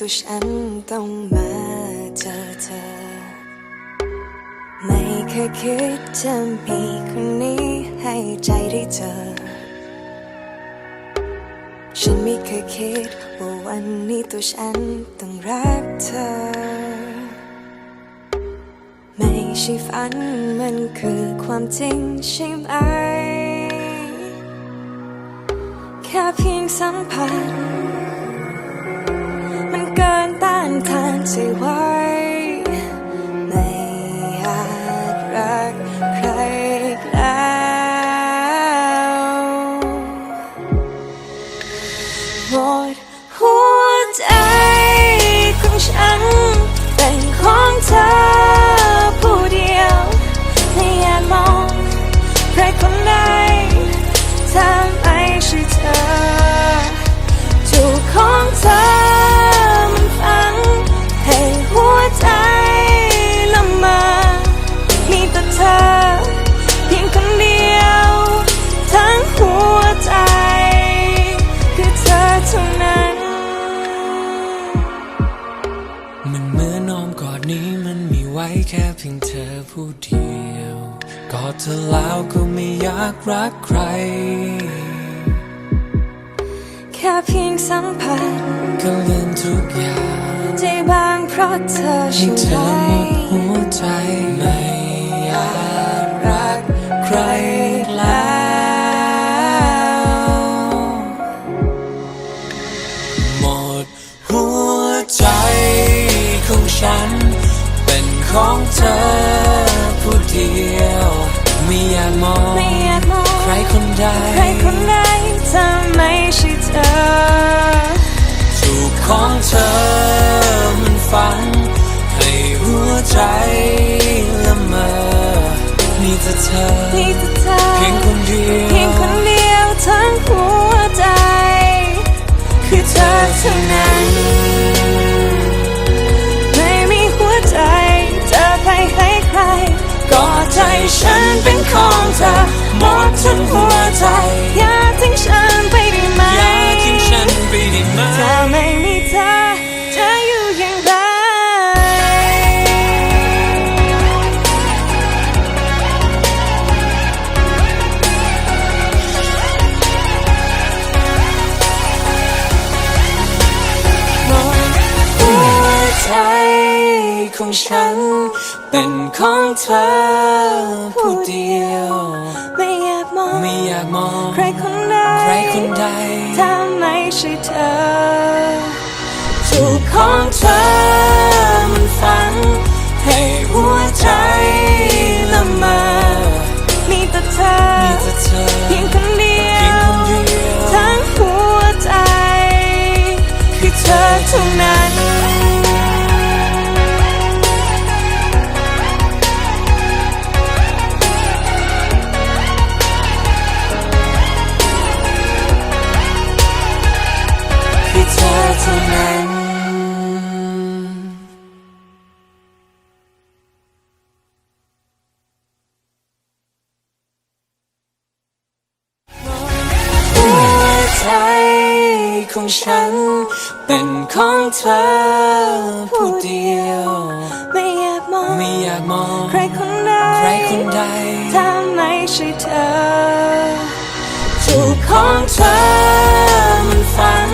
ตัวฉันต้องมาเจอเธอ ไม่เคยคิดจะมีคนนี้ให้ใจได้เจอ ฉันไม่เคยคิดว่าวันนี้ตัวฉันต้องรักเธอ ไม่ใช่ฝันมันคือความจริงใช่ไหมแค่เพียงสัมผัส ทานใจไหวไม่อาจรักใครอีกแล้วหมด มันเหมือนอ้อมกอดนี้มันมีไว้แค่เพียงเธอผู้เดียวกอดเธอแล้วก็ไม่อยากรักใคร แค่เพียงสัมผัสก็เลือนทุกอย่างใจบางเพราะเธอให้ใช่เธไหอมหมดหัวใของเธอผู้เดียวไม่อยากมองไม่อยากมองใครคนใดใครคนใดถ้าไม่ใช่เธอถูกของเธอมันฝังให้หัวใจละเมอมีแต่เธอมีแต่เธอเพียงคนเดียวเพียงคนเดียวทั้งหัวใจ คือเธอเท่านั้น มดทั้งหัวใจ อย่าทิ้งฉันไปได้ไหมอย่าทิ้งฉันไปได้ไหมถ้าไม่มีเธอจะอยู่อย่างไรหัวใจของฉันเป็นของเธอผู้เดียว ไม่อยากมองไม่อยากมอง ใครคนใดใครคนใดถ้าไม่ใช่เธอถูกของเธอมันฝังให้หัวใจ ใจของฉัน เป็นของเธอผู้เดียว ไม่อยากมองไม่อยากมองใครคนใดใครคนใดถ้าไม่ใช่เธอถูกของเธอมันฝัง